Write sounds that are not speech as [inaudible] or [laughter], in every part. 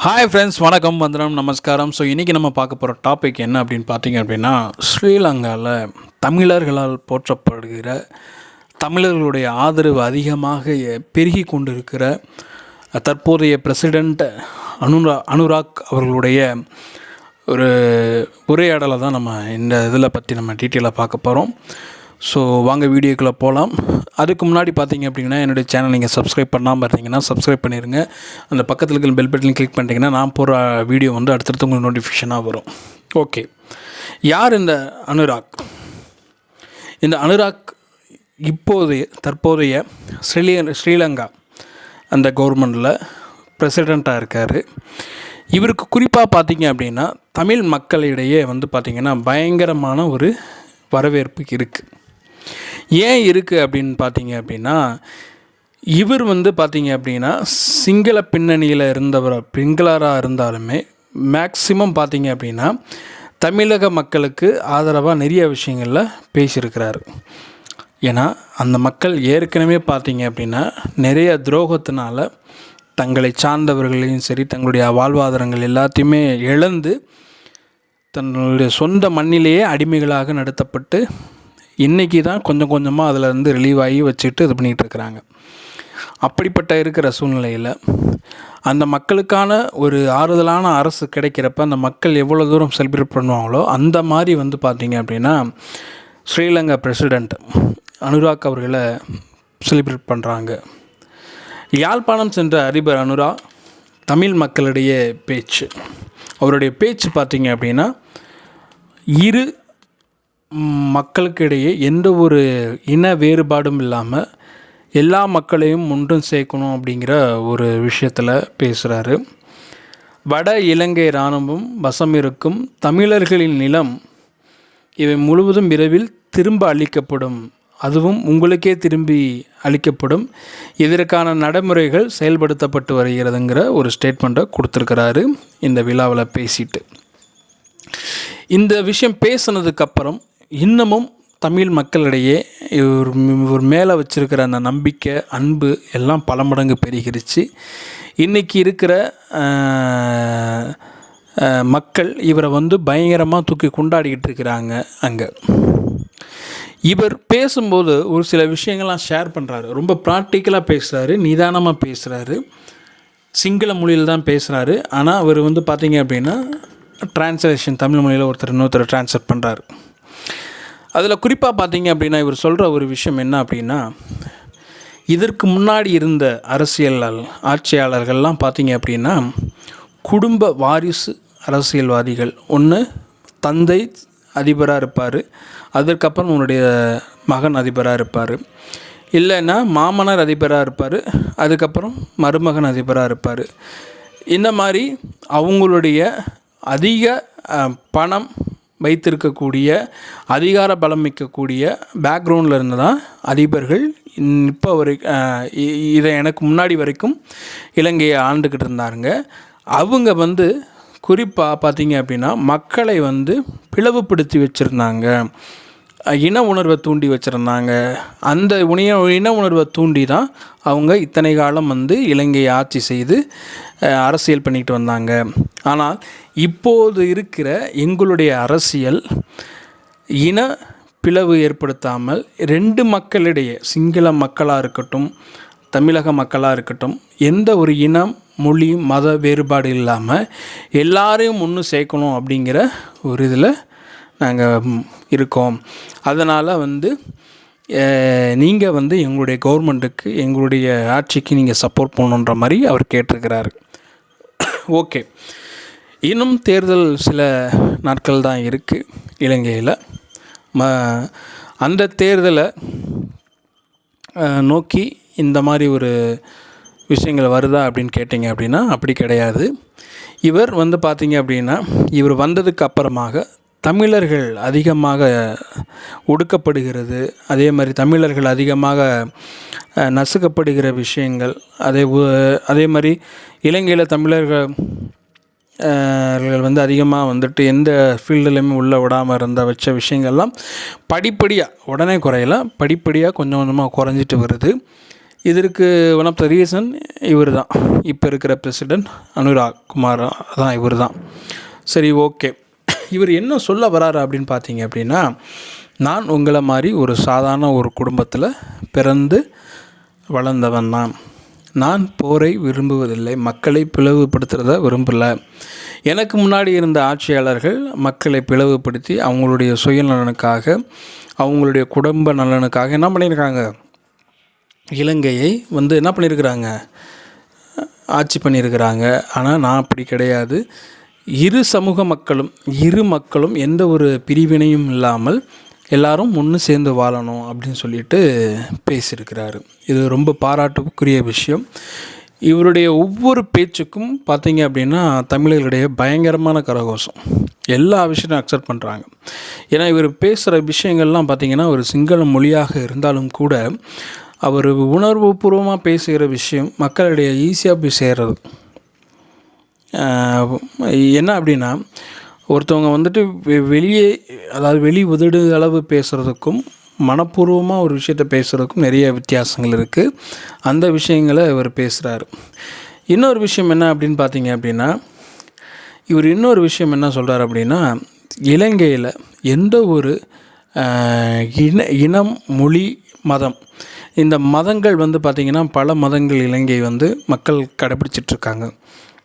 Hi friends வணக்கம் வந்தனம் நமஸ்காரம். ஸோ இன்றைக்கி நம்ம பார்க்க போகிற டாபிக் என்ன அப்படின்னு பார்த்தீங்க அப்படின்னா ஸ்ரீலங்காவில் தமிழர்களால் போற்றப்படுகிற தமிழர்களுடைய ஆதரவு அதிகமாக பெருகி கொண்டிருக்கிற தற்போதைய பிரசிடெண்ட் அனுரா அனுராக் அவர்களுடைய ஒரு உரையாடலை தான் நம்ம இந்த இதில் பற்றி நம்ம டீட்டெயிலாக பார்க்க போகிறோம் ஸோ வாங்க வீடியோக்குள்ளே போகலாம் அதுக்கு முன்னாடி பார்த்தீங்க அப்படின்னா என்னுடைய சேனல் நீங்கள் சப்ஸ்கிரைப் பண்ணாமல் இருந்தீங்கன்னா சப்ஸ்கிரைப் பண்ணிடுங்க அந்த பக்கத்தில் இருக்கிற பெல் பட்டன் கிளிக் பண்ணிட்டீங்கன்னா நான் போகிற வீடியோ வந்து அடுத்தடுத்து உங்களுக்கு நோட்டிஃபிகேஷனாக வரும். ஓகே யார் இந்த அனுராக்? இந்த அனுராக் இப்போதைய தற்போதைய ஸ்ரீல ஸ்ரீலங்கா அந்த கவர்மெண்டில் பிரசிடெண்ட்டாக இருக்கார். இவருக்கு குறிப்பாக பார்த்தீங்க அப்படின்னா தமிழ் மக்களிடையே வந்து பார்த்திங்கன்னா பயங்கரமான ஒரு வரவேற்பு இருக்குது ஏன் இருக்குது அப்படின்னு பார்த்தீங்க அப்படின்னா இவர் வந்து பார்த்தீங்க அப்படின்னா சிங்கள பின்னணியில் இருந்தவர் பிங்களாராக இருந்தாலுமே மேக்சிமம் பார்த்தீங்க அப்படின்னா தமிழக மக்களுக்கு ஆதரவாக நிறைய விஷயங்களில் பேசியிருக்கிறாரு. ஏன்னா அந்த மக்கள் ஏற்கனவே பார்த்தீங்க அப்படின்னா நிறைய துரோகத்தினால தங்களை சார்ந்தவர்களையும் சரி தங்களுடைய வாழ்வாதாரங்கள் எல்லாத்தையுமே இழந்து தன்னுடைய சொந்த மண்ணிலேயே அடிமைகளாக நடத்தப்பட்டு இன்றைக்கி தான் கொஞ்சம் கொஞ்சமாக அதில் இருந்து ரிலீவ் ஆகி வச்சுட்டு இது பண்ணிகிட்டு இருக்கிறாங்க. அப்படிப்பட்ட இருக்கிற சூழ்நிலையில் அந்த மக்களுக்கான ஒரு ஆறுதலான அரசு கிடைக்கிறப்ப அந்த மக்கள் எவ்வளோ தூரம் செலிப்ரேட் பண்ணுவாங்களோ அந்த மாதிரி வந்து பார்த்திங்க அப்படின்னா ஸ்ரீலங்கா பிரசிடெண்ட் அனுராக் அவர்களை செலிப்ரேட் பண்ணுறாங்க யாழ்ப்பாணம் சென்ற அதிபர் அனுரா தமிழ் மக்களிடையே பேச்சு. அவருடைய பேச்சு பார்த்திங்க அப்படின்னா இரு மக்களுக்கிடையே எந்த ஒரு இன வேறுபாடும் இல்லாமல் எல்லா மக்களையும் ஒன்றும் சேர்க்கணும் அப்படிங்கிற ஒரு விஷயத்தில் பேசுகிறாரு வட இலங்கை இராணுவம் வசம் இருக்கும் தமிழர்களின் நிலம் இவை முழுவதும் விரைவில் திரும்ப அளிக்கப்படும். அதுவும் உங்களுக்கே திரும்பி அளிக்கப்படும். இதற்கான நடைமுறைகள் செயல்படுத்தப்பட்டு வருகிறதுங்கிற ஒரு ஸ்டேட்மெண்ட்டை கொடுத்துருக்கிறாரு இந்த விழாவில் பேசிட்டு. இந்த விஷயம் பேசுனதுக்கப்புறம் இன்னமும் தமிழ் மக்களிடையே இவர் இவர் மேலே வச்சுருக்கிற அந்த நம்பிக்கை அன்பு எல்லாம் பல மடங்கு பெருகிருச்சு. இன்றைக்கி இருக்கிற மக்கள் இவரை வந்து பயங்கரமாக தூக்கி கொண்டாடிக்கிட்டு இருக்கிறாங்க அங்கே. இவர் பேசும்போது ஒரு சில விஷயங்கள்லாம் ஷேர் பண்ணுறாரு ரொம்ப ப்ராக்டிக்கலாக பேசுகிறாரு நிதானமாக பேசுகிறாரு சிங்கள மொழியில் தான் பேசுகிறாரு ஆனால் அவர் வந்து பார்த்திங்க அப்படின்னா டிரான்ஸ்லேஷன் தமிழ் மொழியில் ஒருத்தர் இன்னொருத்தர் டிரான்ஸ்லேட் பண்ணுறாரு அதில் குறிப்பாக பார்த்தீங்க அப்படின்னா இவர் சொல்கிற ஒரு விஷயம் என்ன அப்படின்னா இதற்கு முன்னாடி இருந்த அரசியல் ஆட்சியாளர்கள்லாம் பார்த்தீங்க அப்படின்னா குடும்ப வாரிசு அரசியல்வாதிகள். ஒன்று தந்தை அதிபராக இருப்பார். அதற்கப்புறம் உன்னுடைய மகன் அதிபராக இருப்பார். இல்லைன்னா மாமனார் அதிபராக இருப்பார். அதுக்கப்புறம் மருமகன் அதிபராக இருப்பார். இந்த மாதிரி அவங்களுடைய அதிக பணம் வைத்திருக்கக்கூடிய அதிகார பலம் மிக்கக்கூடிய பேக்ரவுண்டில் இருந்து தான் அதிபர்கள் இப்போ வரை இதை எனக்கு முன்னாடி வரைக்கும் இலங்கையை ஆண்டுக்கிட்டு இருந்தாருங்க. அவங்க வந்து குறிப்பாக பார்த்தீங்க அப்படின்னா மக்களை வந்து பிளவுபடுத்தி வச்சுருந்தாங்க. இன உணர்வை தூண்டி வச்சுருந்தாங்க. அந்த உணிய இன உணர்வை தூண்டி தான் அவங்க இத்தனை காலம் வந்து இலங்கையை ஆட்சி செய்து அரசியல் பண்ணிக்கிட்டு வந்தாங்க. ஆனால் இப்போது இருக்கிற எங்களுடைய அரசியல் இன பிளவு ஏற்படுத்தாமல் ரெண்டு மக்களிடையே சிங்கள மக்களாக இருக்கட்டும் தமிழக மக்களாக இருக்கட்டும் எந்த ஒரு இனம் மொழி மத வேறுபாடு இல்லாமல் எல்லாரையும் ஒன்று சேர்க்கணும் அப்படிங்கிற ஒரு இதில் நாங்கள் இருக்கோம். அதனால் வந்து நீங்கள் வந்து எங்களுடைய கவர்மெண்ட்டுக்கு எங்களுடைய ஆட்சிக்கு நீங்கள் சப்போர்ட் பண்ணுன்ற மாதிரி அவர் கேட்டிருக்கிறாரு. ஓகே இன்னும் தேர்தல் சில நாட்கள் தான் இருக்குது இலங்கையில். ம அந்த தேர்தலை நோக்கி இந்த மாதிரி ஒரு விஷயங்கள் வருதா அப்படின்னு கேட்டிங்க அப்படின்னா அப்படி கிடையாது. இவர் வந்து பார்த்திங்க அப்படின்னா இவர் வந்ததுக்கு அப்புறமாக தமிழர்கள் அதிகமாக ஒடுக்கப்படுகிறது. அதே மாதிரி தமிழர்கள் அதிகமாக நசுக்கப்படுகிற விஷயங்கள். அதே அதே மாதிரி இலங்கையில் தமிழர்கள் வந்து அதிகமாக வந்துட்டு எந்த ஃபீல்டுலையுமே உள்ளே விடாமல் இருந்த வச்ச விஷயங்கள்லாம் படிப்படியாக உடனே குறையல. படிப்படியாக கொஞ்சம் கொஞ்சமாக குறைஞ்சிட்டு வருது. இதற்கு ஒன் ஆஃப் த ரீசன் இவர் தான். இப்போ இருக்கிற பிரசிடெண்ட் அனுராக் குமார் தான் இவர் தான். சரி ஓகே இவர் என்ன சொல்ல வராரு அப்படின்னு பார்த்தீங்க அப்படின்னா நான் உங்களை மாதிரி ஒரு சாதாரண ஒரு குடும்பத்தில் பிறந்து வளர்ந்தவன் தான். நான் போரை விரும்புவதில்லை மக்களை பிளவுபடுத்துகிறத விரும்பலை. எனக்கு முன்னாடி இருந்த ஆட்சியாளர்கள் மக்களை பிளவுபடுத்தி அவங்களுடைய சுயநலனுக்காக அவங்களுடைய குடும்ப நலனுக்காக என்ன பண்ணியிருக்காங்க? இலங்கையை வந்து என்ன பண்ணியிருக்கிறாங்க? ஆட்சி பண்ணியிருக்கிறாங்க. ஆனால் நான் அப்படி கிடையாது. இரு சமூக மக்களும் இரு மக்களும் எந்த ஒரு பிரிவினையும் இல்லாமல் எல்லாரும் ஒன்று சேர்ந்து வாழணும் அப்படின்னு சொல்லிட்டு பேசியிருக்கிறாரு. இது ரொம்ப பாராட்டுக்குரிய விஷயம். இவருடைய ஒவ்வொரு பேச்சுக்கும் பார்த்தீங்க அப்படின்னா தமிழர்களுடைய பயங்கரமான கரகோஷம். எல்லா விஷயத்தையும் அக்செப்ட் பண்ணுறாங்க ஏன்னா இவர் பேசுகிற விஷயங்கள்லாம் பார்த்திங்கன்னா ஒரு சிங்கள மொழியாக இருந்தாலும் கூட அவர் உணர்வுபூர்வமாக பேசுகிற விஷயம் மக்களிடையே ஈஸியாக போய் சேர்றது. என்ன அப்படின்னா ஒருத்தவங்க வந்துட்டு வெ- வெளியே அதாவது வெளி உதடு அளவு பேசுகிறதுக்கும் மனப்பூர்வமாக ஒரு விஷயத்த பேசுகிறதுக்கும் நிறைய வித்தியாசங்கள் இருக்குது அந்த விஷயங்களை இவர் பேசுகிறாரு இன்னொரு விஷயம் என்ன அப்படின்னு பார்த்தீங்க அப்படின்னா இவர் இன்னொரு விஷயம் என்ன சொல்கிறார் அப்படின்னா இலங்கையில் எந்த ஒரு இன இனம் மொழி மதம் இந்த மதங்கள் வந்து பார்த்திங்கன்னா பல மதங்கள் இலங்கை வந்து மக்கள் கடைபிடிச்சிட்டு இருக்காங்க.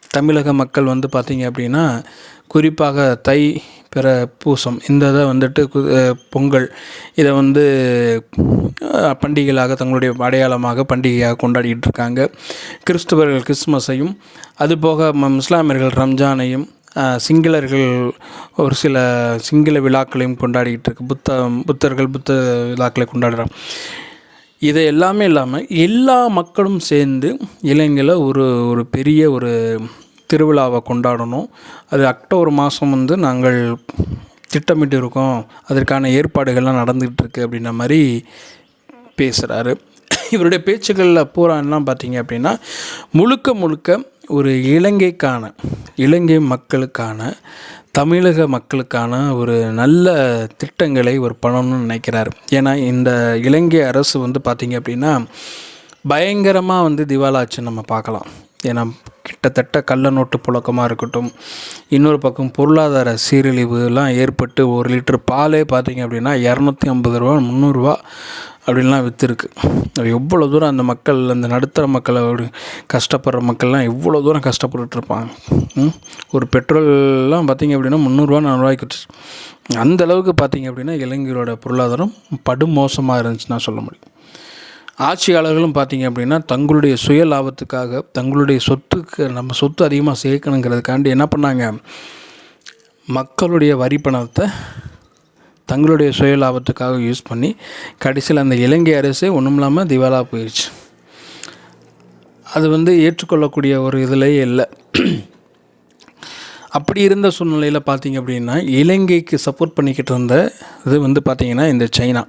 தமிழக மக்கள் வந்து பார்த்திங்க அப்படின்னா குறிப்பாக தை பிற பூசம் இந்த இதை வந்துட்டு கு- பொங்கல் இதை வந்து பண்டிகைகளாக தங்களுடைய அடையாளமாக பண்டிகையாக கொண்டாடிட்டு இருக்காங்க. கிறிஸ்துவர்கள் கிறிஸ்மஸையும் அதுபோக ம- இஸ்லாமியர்கள் ரம்ஜானையும் சிங்களர்கள் ஒரு சில சிங்கள விழாக்களையும் கொண்டாடிக்கிட்டு இருக்கு. புத்த புத்தர்கள் புத்த விழாக்களை கொண்டாடுறாங்க இது எல்லாமே இல்லாமல் எல்லா மக்களும் சேர்ந்து இலங்கையில் ஒரு ஒரு பெரிய ஒரு திருவிழாவை கொண்டாடணும். அது அக்டோபர் மாதம் வந்து நாங்கள் திட்டமிட்டு இருக்கோம் அதற்கான ஏற்பாடுகள்லாம் நடந்துக்கிட்டு இருக்குது அப்படின்ற மாதிரி பேசுகிறாரு இவருடைய பேச்சுக்களில் பூரா என்ன பார்த்தீங்க அப்படின்னா முழுக்க முழுக்க ஒரு இலங்கைக்கான இலங்கை மக்களுக்கான தமிழக மக்களுக்கான ஒரு நல்ல திட்டங்களை ஒரு பண்ணணும்னு நினைக்கிறார். ஏன்னா இந்த இலங்கை அரசு வந்து பார்த்திங்க அப்படின்னா பயங்கரமாக வந்து திவாலாச்சு நம்ம பார்க்கலாம். ஏன்னா கிட்டத்தட்ட கள்ள நோட்டு புழக்கமாக இருக்கட்டும் இன்னொரு பக்கம் பொருளாதார சீரழிவுலாம் ஏற்பட்டு ஒரு லிட்டர் பாலே பார்த்திங்க அப்படின்னா இரநூத்தி ஐம்பது ரூபா முந்நூறுரூவா அப்படின்லாம் விற்றுருக்கு அது எவ்வளோ தூரம் அந்த மக்கள் அந்த நடுத்தர மக்களை அப்படி கஷ்டப்படுற மக்கள்லாம் எவ்வளோ தூரம் கஷ்டப்பட்டுட்டு இருப்பாங்க ஒரு பெட்ரோல்லாம் பார்த்தீங்க அப்படின்னா முந்நூறுரூவா நானூறுரூவாய்க்கு வித்துச்சு. அந்த அளவுக்கு பார்த்தீங்க அப்படின்னா இளைஞரோட பொருளாதாரம் படுமோசமாக இருந்துச்சுன்னா சொல்ல முடியும். ஆட்சியாளர்களும் பார்த்தீங்க அப்படின்னா தங்களுடைய சுய லாபத்துக்காக தங்களுடைய சொத்துக்கு நம்ம சொத்து அதிகமாக சேர்க்கணுங்கிறதுக்காண்டி என்ன பண்ணாங்க? மக்களுடைய வரி பணத்தை தங்களுடைய சுய லாபத்துக்காக யூஸ் பண்ணி கடைசியில் அந்த இலங்கை அரசே ஒன்றும் இல்லாமல் திவாலா போயிடுச்சு அது வந்து ஏற்றுக்கொள்ளக்கூடிய ஒரு இதிலேயே இல்லை. அப்படி இருந்த சூழ்நிலையில் பார்த்தீங்க அப்படின்னா இலங்கைக்கு சப்போர்ட் பண்ணிக்கிட்டு இருந்த இது வந்து பார்த்திங்கன்னா இந்த சைனா.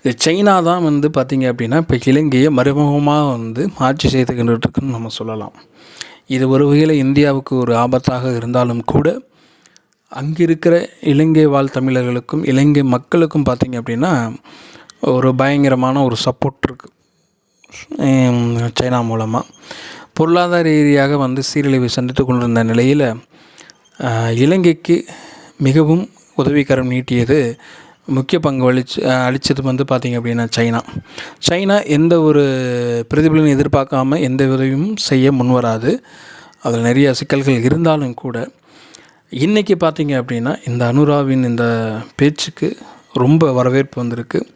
இந்த சைனா தான் வந்து பார்த்திங்க அப்படின்னா இப்போ இலங்கையை மறைமுகமாக வந்து ஆட்சி செய்துக்கிட்டு இருக்குன்னு நம்ம சொல்லலாம். இது ஒரு வகையில் இந்தியாவுக்கு ஒரு ஆபத்தாக இருந்தாலும் கூட அங்கே இருக்கிற இலங்கை வாழ் தமிழர்களுக்கும் இலங்கை மக்களுக்கும் பார்த்திங்க அப்படின்னா ஒரு பயங்கரமான ஒரு சப்போர்ட் இருக்குது சைனா மூலமாக பொருளாதார ரீதியாக வந்து சீரழிவை சந்தித்து கொண்டிருந்த நிலையில் இலங்கைக்கு மிகவும் உதவிக்கரம் நீட்டியது முக்கிய பங்கு வலிச்சு அளித்தது வந்து பார்த்திங்க அப்படின்னா சைனா. சைனா எந்த ஒரு பிரதிபலனும் எதிர்பார்க்காம எந்த உதவியும் செய்ய முன்வராது. அதில் நிறைய சிக்கல்கள் இருந்தாலும் கூட இன்றைக்கி பார்த்தீங்க அப்படின்னா இந்த அனுராவின் இந்த பேச்சுக்கு ரொம்ப வரவேற்பு வந்திருக்கு.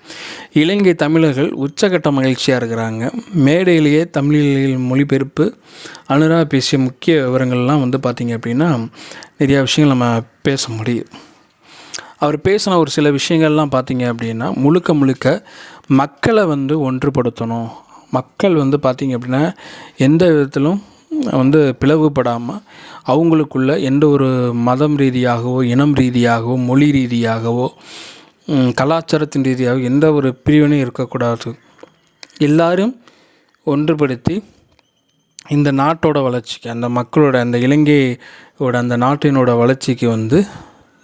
இலங்கை தமிழர்கள் உச்சகட்ட மகிழ்ச்சியாக இருக்கிறாங்க. மேடையிலேயே தமிழில் மொழிபெயர்ப்பு அனுரா பேசிய முக்கிய விவரங்கள்லாம் வந்து பார்த்திங்க அப்படின்னா நிறையா விஷயங்கள் நம்ம பேச முடியும். அவர் பேசின ஒரு சில விஷயங்கள்லாம் பார்த்திங்க அப்படின்னா முழுக்க முழுக்க மக்களை வந்து ஒன்றுபடுத்தணும். மக்கள் வந்து பார்த்திங்க அப்படின்னா எந்த விதத்திலும் வந்து பிளவுபடாமல் அவங்களுக்குள்ள எந்த ஒரு மதம் ரீதியாகவோ இனம் ரீதியாகவோ மொழி ரீதியாகவோ கலாச்சாரத்தின் ரீதியாகவோ எந்த ஒரு பிரிவினையும் இருக்கக்கூடாது. எல்லாரும் ஒன்றுபடுத்தி இந்த நாட்டோட வளர்ச்சிக்கு அந்த மக்களோட அந்த இலங்கையோட அந்த நாட்டினோட வளர்ச்சிக்கு வந்து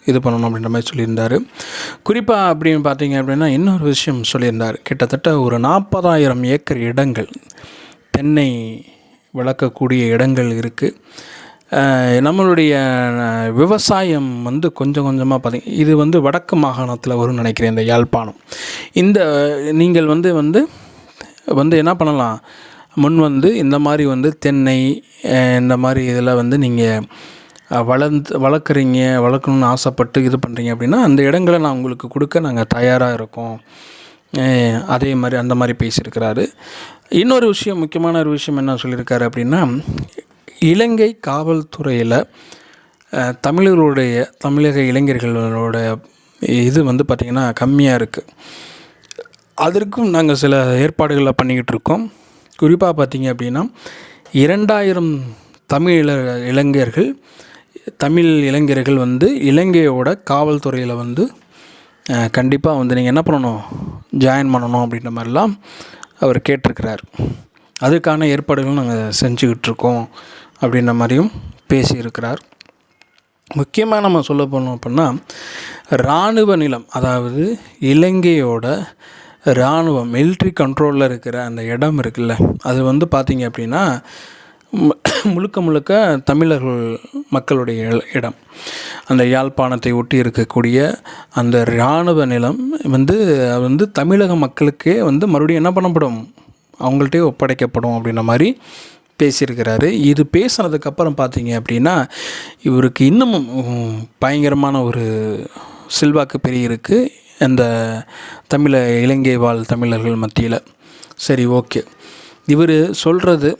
இது பண்ணணும் அப்படின்ற மாதிரி சொல்லியிருந்தார். குறிப்பாக அப்படின்னு பார்த்தீங்க அப்படின்னா இன்னொரு விஷயம் சொல்லியிருந்தார். கிட்டத்தட்ட ஒரு நாற்பதாயிரம் ஏக்கர் இடங்கள் தென்னை வளர்க்கக்கூடிய இடங்கள் இருக்குது நம்மளுடைய விவசாயம் வந்து கொஞ்சம் கொஞ்சமாக பார்த்தீங்க இது வந்து வடக்கு மாகாணத்தில் வரும்னு நினைக்கிறேன் இந்த யாழ்ப்பாணம். இந்த நீங்கள் வந்து வந்து வந்து என்ன பண்ணலாம்? முன் வந்து இந்த மாதிரி வந்து தென்னை இந்த மாதிரி இதில் வந்து நீங்கள் வளர்ந்து வளர்க்குறீங்க வளர்க்கணுன்னு ஆசைப்பட்டு இது பண்ணுறீங்க அப்படின்னா அந்த இடங்களை நான் உங்களுக்கு கொடுக்க நாங்கள் தயாராக இருக்கோம். அதே மாதிரி அந்த மாதிரி பேசியிருக்கிறாரு. இன்னொரு விஷயம் முக்கியமான ஒரு விஷயம் என்ன சொல்லியிருக்காரு அப்படின்னா இலங்கை காவல்துறையில் தமிழர்களுடைய தமிழக இளைஞர்களோட இது வந்து பார்த்திங்கன்னா கம்மியாக இருக்குது அதற்கும் நாங்கள் சில ஏற்பாடுகளை பண்ணிக்கிட்டு இருக்கோம். குறிப்பாக பார்த்தீங்க அப்படின்னா இரண்டாயிரம் தமிழ் இளைஞர்கள் தமிழ் இளைஞர்கள் வந்து இலங்கையோட காவல்துறையில் வந்து கண்டிப்பாக வந்து நீங்கள் என்ன பண்ணணும்? ஜாயின் பண்ணணும் அப்படின்ற மாதிரிலாம் அவர் கேட்டிருக்கிறார். அதுக்கான ஏற்பாடுகளும் நாங்கள் செஞ்சுக்கிட்டு இருக்கோம். அப்படின்ற மாதிரியும் பேசியிருக்கிறார். முக்கியமாக நம்ம சொல்ல போனோம் அப்படின்னா இராணுவ நிலம் அதாவது இலங்கையோட இராணுவம் மிலிட்ரி கண்ட்ரோலில் இருக்கிற அந்த இடம் இருக்குல்ல அது வந்து பார்த்திங்க அப்படின்னா மு- முழுக்க முழுக்க தமிழர்கள் மக்களுடைய இடம். அந்த யாழ்ப்பாணத்தை ஒட்டி இருக்கக்கூடிய அந்த இராணுவ நிலம் வந்து வந்து தமிழக மக்களுக்கே வந்து மறுபடியும் என்ன பண்ணப்படும்? அவங்கள்ட்டே ஒப்படைக்கப்படும் அப்படின்ற மாதிரி பேசியிருக்கிறாரு. இது பேசுனதுக்கப்புறம் பார்த்தீங்க அப்படின்னா இவருக்கு இன்னமும் பயங்கரமான ஒரு செல்வாக்கு பெரிய இருக்குது அந்த தமிழ இலங்கை வாழ் தமிழர்கள் மத்தியில். சரி ஓகே. இவர் சொல்கிறது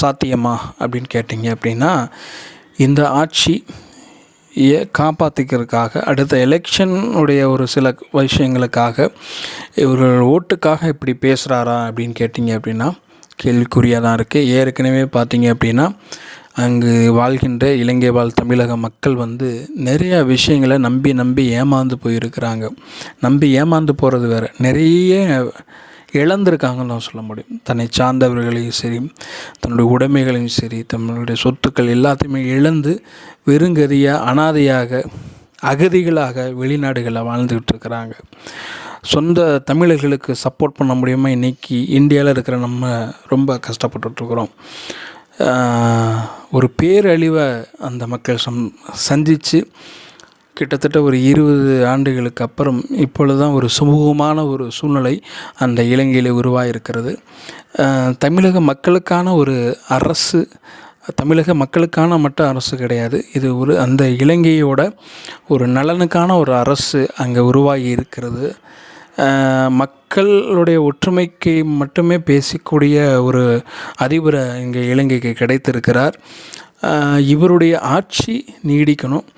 சாத்தியமா அப்படின்னு கேட்டிங்க அப்படின்னா இந்த ஆட்சி யை காப்பாற்றிக்கிறதுக்காக அடுத்த எலெக்ஷனுடைய ஒரு சில விஷயங்களுக்காக இவர்கள் ஓட்டுக்காக இப்படி பேசுகிறாரா அப்படின்னு கேட்டிங்க அப்படின்னா கேள்விக்குறியாக தான் இருக்குது ஏற்கனவே பார்த்தீங்க அப்படின்னா அங்கு வாழ்கின்ற இலங்கை வாழ் தமிழக மக்கள் வந்து நிறைய விஷயங்களை நம்பி நம்பி ஏமாந்து போயிருக்கிறாங்க. நம்பி ஏமாந்து போகிறது வேறு. நிறைய இழந்திருக்காங்கன்னு நான் சொல்ல முடியும். தன்னை சார்ந்தவர்களையும் சரி தன்னுடைய உடைமைகளையும் சரி தன்னுடைய சொத்துக்கள் எல்லாத்தையுமே இழந்து வெறுங்கதியாக அனாதையாக அகதிகளாக வெளிநாடுகளில் வாழ்ந்துக்கிட்டு இருக்கிறாங்க. சொந்த தமிழர்களுக்கு சப்போர்ட் பண்ண முடியாமல் இன்றைக்கி இந்தியாவில் இருக்கிற நம்ம ரொம்ப கஷ்டப்பட்டுட்ருக்குறோம். ஒரு பேரழிவை அந்த மக்கள் சம் சந்தித்து கிட்டத்தட்ட ஒரு இருபது ஆண்டுகளுக்கு அப்புறம் இப்பொழுது தான் ஒரு சுமூகமான ஒரு சூழ்நிலை அந்த இலங்கையில் உருவாகிருக்கிறது தமிழக மக்களுக்கான ஒரு அரசு தமிழக மக்களுக்கான மட்டும் அரசு கிடையாது. இது ஒரு அந்த இலங்கையோட ஒரு நலனுக்கான ஒரு அரசு அங்கே உருவாகி இருக்கிறது மக்களுடைய ஒற்றுமைக்கு மட்டுமே பேசக்கூடிய ஒரு அதிபரை இங்கே இலங்கைக்கு கிடைத்திருக்கிறார். இவருடைய ஆட்சி நீடிக்கணும்.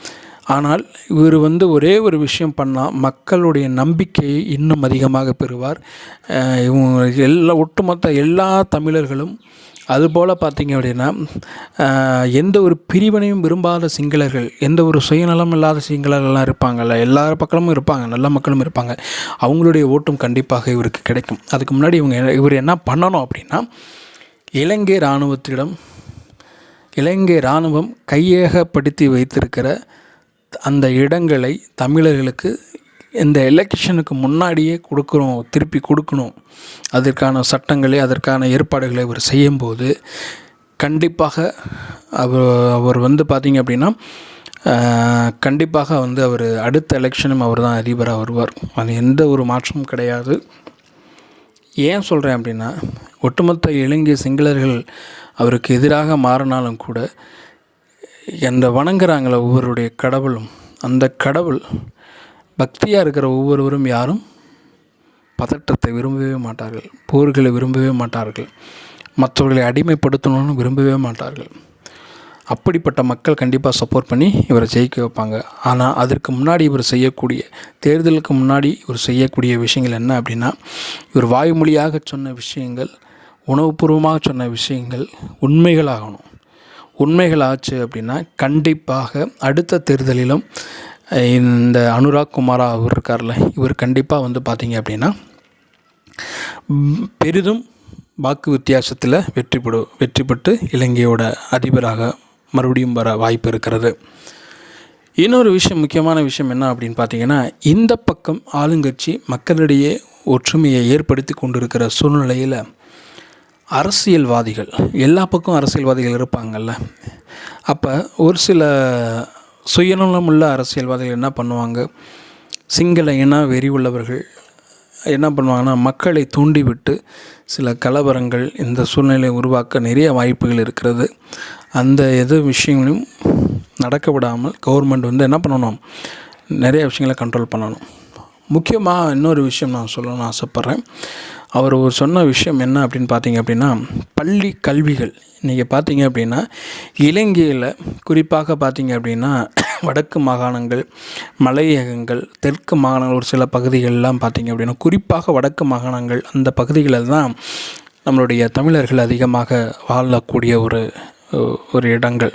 ஆனால் இவர் வந்து ஒரே ஒரு விஷயம் பண்ணால் மக்களுடைய நம்பிக்கையை இன்னும் அதிகமாக பெறுவார். இவங்க எல்லா ஒட்டுமொத்த எல்லா தமிழர்களும் அதுபோல் பார்த்தீங்க அப்படின்னா எந்த ஒரு பிரிவினையும் விரும்பாத சிங்களர்கள் எந்த ஒரு சுயநலம் இல்லாத சிங்களர்கள்லாம் இருப்பாங்கல்ல எல்லா பக்கமும் இருப்பாங்க நல்ல மக்களும் இருப்பாங்க. அவங்களுடைய ஓட்டும் கண்டிப்பாக இவருக்கு கிடைக்கும். அதுக்கு முன்னாடி இவங்க இவர் என்ன பண்ணணும் அப்படின்னா இலங்கை இராணுவத்திடம் இலங்கை இராணுவம் கையகப்படுத்தி வைத்திருக்கிற அந்த இடங்களை தமிழர்களுக்கு இந்த எலெக்ஷனுக்கு முன்னாடியே கொடுக்குறோம் திருப்பி கொடுக்கணும். அதற்கான சட்டங்களை அதற்கான ஏற்பாடுகளை அவர் செய்யும்போது கண்டிப்பாக அவர் அவர் வந்து பார்த்திங்க அப்படின்னா கண்டிப்பாக வந்து அவர் அடுத்த எலெக்ஷனும் அவர் தான் அதிபராக வருவார். அது எந்த ஒரு மாற்றமும் கிடையாது. ஏன் சொல்கிறேன் அப்படின்னா ஒட்டுமொத்த இலங்கை சிங்களர்கள் அவருக்கு எதிராக மாறினாலும் கூட அந்த வணங்குறாங்களே ஒவ்வொருடைய கடவுளும் அந்த கடவுள் பக்தியாக இருக்கிற ஒவ்வொருவரும் யாரும் பதட்டத்தை விரும்பவே மாட்டார்கள் போர்களை விரும்பவே மாட்டார்கள் மற்றவர்களை அடிமைப்படுத்தணும்னு விரும்பவே மாட்டார்கள். அப்படிப்பட்ட மக்கள் கண்டிப்பாக சப்போர்ட் பண்ணி இவரை ஜெயிக்க வைப்பாங்க. ஆனால் அதற்கு முன்னாடி இவர் செய்யக்கூடிய தேர்தலுக்கு முன்னாடி இவர் செய்யக்கூடிய விஷயங்கள் என்ன அப்படின்னா இவர் வாய்மொழியாக சொன்ன விஷயங்கள் உணவுபூர்வமாக சொன்ன விஷயங்கள் உண்மைகளாகணும். உண்மைகள் ஆச்சு அப்படின்னா கண்டிப்பாக அடுத்த தேர்தலிலும் இந்த அனுராக் குமாரா அவர் இருக்கார்ல இவர் கண்டிப்பாக வந்து பார்த்தீங்க அப்படின்னா பெரிதும் வாக்கு வித்தியாசத்தில் வெற்றி பெடு வெற்றி பெற்று இலங்கையோட அதிபராக மறுபடியும் வர வாய்ப்பு இருக்கிறது. இன்னொரு விஷயம் முக்கியமான விஷயம் என்ன அப்படின்னு பார்த்தீங்கன்னா இந்த பக்கம் ஆளுங்கட்சி மக்களிடையே ஒற்றுமையை ஏற்படுத்தி கொண்டிருக்கிற சூழ்நிலையில் அரசியல்வாதிகள் எல்லா பக்கம் அரசியல்வாதிகள் இருப்பாங்கல்ல. அப்போ ஒரு சில சுயநலம் உள்ள அரசியல்வாதிகள் என்ன பண்ணுவாங்க? சிங்கள இன வெறி உள்ளவர்கள் என்ன பண்ணுவாங்கன்னா மக்களை தூண்டிவிட்டு சில கலவரங்கள் இந்த சூழ்நிலையை உருவாக்க நிறைய வாய்ப்புகள் இருக்கிறது. அந்த எது விஷயங்களையும் நடக்க விடாமல் கவர்மெண்ட் வந்து என்ன பண்ணணும்? நிறைய விஷயங்களை கண்ட்ரோல் பண்ணணும். முக்கியமாக இன்னொரு விஷயம் நான் சொல்லணும்னு ஆசைப்பட்றேன். அவர் ஒரு சொன்ன விஷயம் என்ன அப்படின்னு பார்த்தீங்க அப்படின்னா பள்ளி கல்விகள். இன்றைக்கி பார்த்தீங்க அப்படின்னா இலங்கையில் குறிப்பாக பார்த்தீங்க அப்படின்னா [coughs] வடக்கு மாகாணங்கள் மலையகங்கள் தெற்கு மாகாணங்கள் ஒரு சில பகுதிகளெலாம் பார்த்தீங்க அப்படின்னா குறிப்பாக வடக்கு மாகாணங்கள் அந்த பகுதிகளில் தான் நம்மளுடைய தமிழர்கள் அதிகமாக வாழக்கூடிய ஒரு ஒரு இடங்கள்.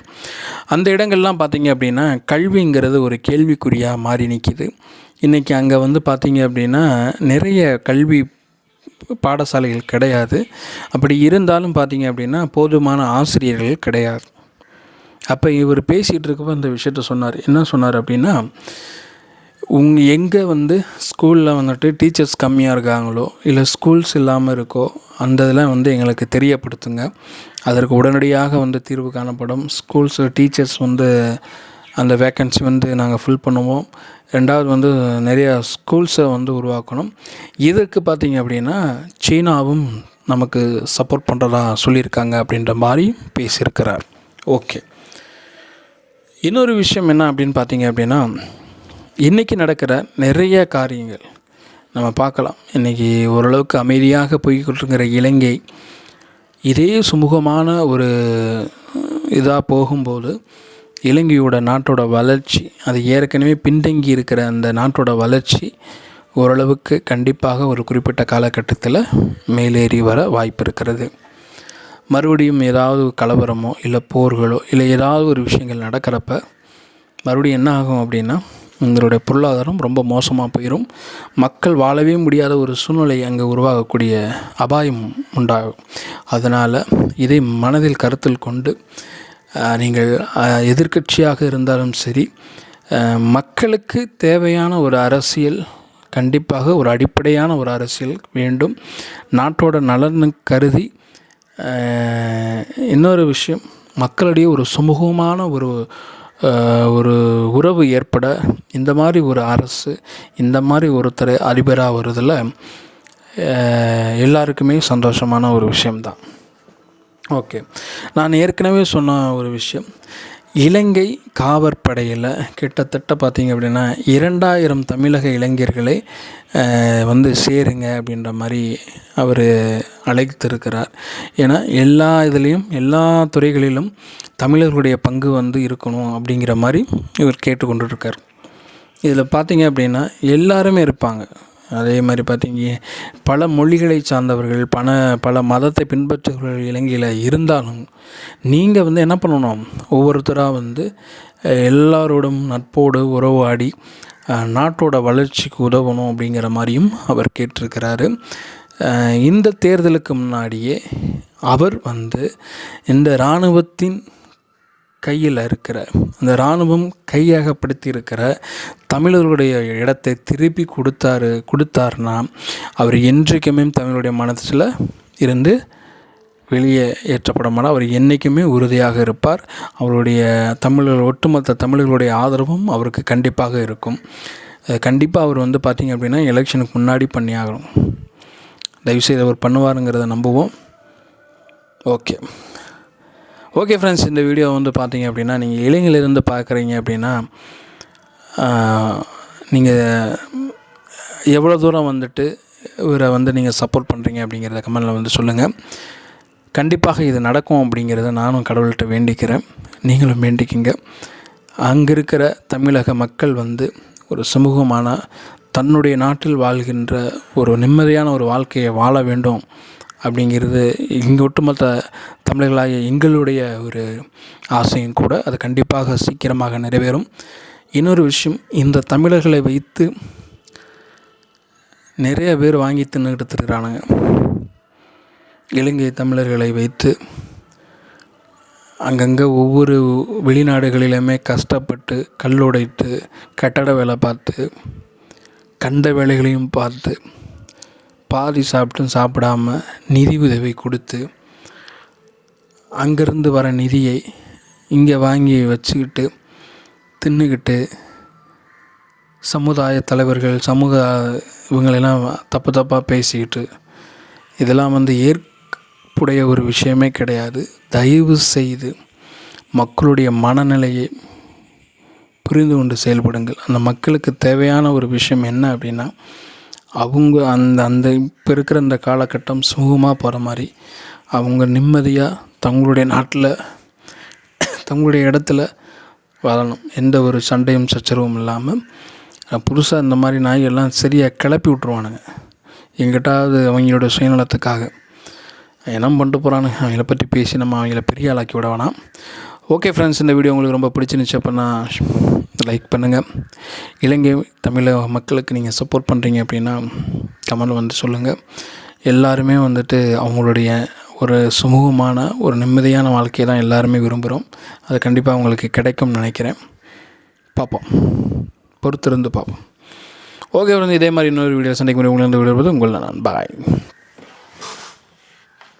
அந்த இடங்கள்லாம் பார்த்தீங்க அப்படின்னா கல்விங்கிறது ஒரு கேள்விக்குறியாக மாறி நிற்கிது இன்றைக்கி அங்கே வந்து பார்த்தீங்க அப்படின்னா நிறைய கல்வி பாடசாலைகள் கிடையாது. அப்படி இருந்தாலும் பார்த்தீங்க அப்படின்னா போதுமான ஆசிரியர்கள் கிடையாது. அப்போ இவர் பேசிகிட்டு இருக்கப்போ இந்த விஷயத்த சொன்னார். என்ன சொன்னார் அப்படின்னா உங் எங்கே வந்து ஸ்கூலில் வந்துட்டு டீச்சர்ஸ் கம்மியாக இருக்காங்களோ இல்லை ஸ்கூல்ஸ் இல்லாமல் இருக்கோ அந்த இதெல்லாம் வந்து எங்களுக்கு தெரியப்படுத்துங்க. அதற்கு உடனடியாக வந்து தீர்வு காணப்படும். ஸ்கூல்ஸ் டீச்சர்ஸ் வந்து அந்த வேக்கன்சி வந்து நாங்கள் ஃபில் பண்ணுவோம். ரெண்டாவது வந்து நிறையா ஸ்கூல்ஸை வந்து உருவாக்கணும். இதுக்கு பார்த்திங்க அப்படின்னா சீனாவும் நமக்கு சப்போர்ட் பண்ணுறதா சொல்லியிருக்காங்க அப்படின்ற மாதிரி பேசியிருக்கிறார். ஓகே இன்னொரு விஷயம் என்ன அப்படின்னு பார்த்தீங்க அப்படின்னா இன்றைக்கி நடக்கிற நிறைய காரியங்கள் நம்ம பார்க்கலாம். இன்றைக்கி ஓரளவுக்கு அமைதியாக போய்கொண்டிருக்கிற இலங்கை இதே சுமூகமான ஒரு இதாக போகும்போது இலங்கையோட நாட்டோட வளர்ச்சி அது ஏற்கனவே பின்தங்கி இருக்கிற அந்த நாட்டோட வளர்ச்சி ஓரளவுக்கு கண்டிப்பாக ஒரு குறிப்பிட்ட காலகட்டத்தில் மேலேறி வர வாய்ப்பு இருக்கிறது. மறுபடியும் ஏதாவது கலவரமோ இல்லை போர்களோ இல்லை ஏதாவது ஒரு விஷயங்கள் நடக்கிறப்ப மறுபடியும் என்ன ஆகும் அப்படின்னா எங்களுடைய பொருளாதாரம் ரொம்ப மோசமாக போயிடும் மக்கள் வாழவே முடியாத ஒரு சூழ்நிலை அங்கே உருவாகக்கூடிய அபாயம் உண்டாகும். அதனால் இதை மனதில் கருத்தில் கொண்டு நீங்கள் எதிர்கட்சியாக இருந்தாலும் சரி மக்களுக்கு தேவையான ஒரு அரசியல் கண்டிப்பாக ஒரு அடிப்படையான ஒரு அரசியல் வேண்டும். நாட்டோட நலனு கருதி இன்னொரு விஷயம் மக்களிடையே ஒரு சுமூகமான ஒரு ஒரு உறவு ஏற்பட இந்த மாதிரி ஒரு அரசு இந்த மாதிரி ஒருத்தர் அதிபராக வருதில் எல்லாருக்குமே சந்தோஷமான ஒரு விஷயம்தான். ஓகே. நான் ஏற்கனவே சொன்ன ஒரு விஷயம். இலங்கை காவற்படையில் கிட்டத்தட்ட பார்த்திங்க அப்படின்னா இரண்டாயிரம் தமிழக இளைஞர்களை வந்து சேருங்க அப்படின்ற மாதிரி அவர் அழைத்திருக்கிறார். ஏன்னா எல்லா இதுலேயும் எல்லா துறைகளிலும் தமிழர்களுடைய பங்கு வந்து இருக்கணும் அப்படிங்கிற மாதிரி இவர் கேட்டுக்கொண்டு இதில் பார்த்திங்க அப்படின்னா எல்லாருமே இருப்பாங்க. அதே மாதிரி பார்த்தீங்க பல மொழிகளை சார்ந்தவர்கள் பல பல மதத்தை பின்பற்றுபவர்கள் இலங்கையில் இருந்தாலும் நீங்கள் வந்து என்ன பண்ணணும்? ஒவ்வொருத்தராக வந்து எல்லாரோடும் நட்போடு உறவாடி நாட்டோட வளர்ச்சிக்கு உதவணும் அப்படிங்கிற மாதிரியும் அவர் கேட்டிருக்கிறாரு. இந்த தேர்தலுக்கு முன்னாடியே அவர் வந்து இந்த இராணுவத்தின் கையில் இருக்கிற அந்த இராணுவம் கையகப்படுத்தி இருக்கிற தமிழர்களுடைய இடத்தை திருப்பி கொடுத்தாரு கொடுத்தாருன்னா அவர் என்றைக்குமே தமிழுடைய மனசில் இருந்து வெளியே ஏற்றப்படமான அவர் என்றைக்குமே உறுதியாக இருப்பார். அவருடைய தமிழர்கள் ஒட்டுமொத்த தமிழர்களுடைய ஆதரவும் அவருக்கு கண்டிப்பாக இருக்கும். கண்டிப்பாக அவர் வந்து பார்த்திங்க அப்படின்னா எலெக்ஷனுக்கு முன்னாடி பண்ணி ஆகணும். தயவுசெய்து அவர் பண்ணுவாருங்கிறத நம்புவோம். ஓகே. ஓகே ஃப்ரெண்ட்ஸ் இந்த வீடியோ வந்து பார்த்தீங்க அப்படின்னா நீங்கள் இளைஞர்லேருந்து பார்க்குறீங்க அப்படின்னா நீங்கள் எவ்வளோ தூரம் வந்துட்டு இவரை வந்து நீங்கள் சப்போர்ட் பண்ணுறீங்க அப்படிங்கிறத கமெண்டில் வந்து சொல்லுங்கள் கண்டிப்பாக இது நடக்கும் அப்படிங்கிறத நானும் கடவுள்கிட்ட வேண்டிக்கிறேன். நீங்களும் வேண்டிக்கிங்க. அங்கே இருக்கிற தமிழக மக்கள் வந்து ஒரு சமூகமான தன்னுடைய நாட்டில் வாழ்கின்ற ஒரு நிம்மதியான ஒரு வாழ்க்கையை வாழ வேண்டும். அப்படிங்கிறது இங்கே ஒட்டுமொத்த தமிழர்களாகிய எங்களுடைய ஒரு ஆசையும் கூட அது கண்டிப்பாக சீக்கிரமாக நிறைவேறும். இன்னொரு விஷயம் இந்த தமிழர்களை வைத்து நிறைய பேர் வாங்கி தின்னுக்கிட்டு இருக்கிறானுங்க இலங்கை தமிழர்களை வைத்து அங்கங்கே ஒவ்வொரு வெளிநாடுகளிலுமே கஷ்டப்பட்டு கல் உடைத்து கட்டட வேலை பார்த்து கண்ட வேலைகளையும் பார்த்து பாதி சாப்பிட்டும் சாப்பிடாம நிதி உதவி கொடுத்து அங்கேருந்து வர நிதியை இங்கே வாங்கி வச்சுக்கிட்டு தின்னுக்கிட்டு சமுதாய தலைவர்கள் சமூக இவங்களெல்லாம் தப்பு தப்பாக பேசிக்கிட்டு இதெல்லாம் வந்து ஏற்புடைய ஒரு விஷயமே கிடையாது. தயவு செய்து மக்களுடைய மனநிலையை புரிந்து கொண்டு செயல்படுங்கள். அந்த மக்களுக்கு தேவையான ஒரு விஷயம் என்ன அப்படின்னா அவங்க அந்த அந்த இப்போ இருக்கிற அந்த காலகட்டம் சுகமாக போகிற மாதிரி அவங்க நிம்மதியாக தங்களுடைய நாட்டில் தங்களுடைய இடத்துல வாழணும். எந்த ஒரு சண்டையும் சச்சரவும் இல்லாமல் புதுசாக இந்த மாதிரி நாய்கள்லாம் சரியாக கிளப்பி விட்ருவானுங்க எங்கிட்டாவது அவங்களோட சுயநலத்துக்காக. என்ன பண்ணிட்டு போகிறானுங்க அவங்கள பற்றி பேசி நம்ம அவங்கள பெரிய ஆளாக்கி விட வேணாம். ஓகே ஃப்ரெண்ட்ஸ் இந்த வீடியோ உங்களுக்கு ரொம்ப பிடிச்சிருந்துச்சு அப்படின்னா லைக் பண்ணுங்கள் இலங்கை தமிழக மக்களுக்கு நீங்கள் சப்போர்ட் பண்ணுறீங்க அப்படின்னா கமெண்ட் வந்து சொல்லுங்கள் எல்லாருமே வந்துட்டு அவங்களுடைய ஒரு சுமூகமான ஒரு நிம்மதியான வாழ்க்கையை தான் எல்லாருமே விரும்புகிறோம் அது கண்டிப்பாக அவங்களுக்கு கிடைக்கும்னு நினைக்கிறேன். பார்ப்போம். பொறுத்திருந்து பார்ப்போம். ஓகே வந்து இதே மாதிரி இன்னொரு வீடியோ சண்டைக்கு முறை உங்களை விடுவது உங்களை நான் பாய்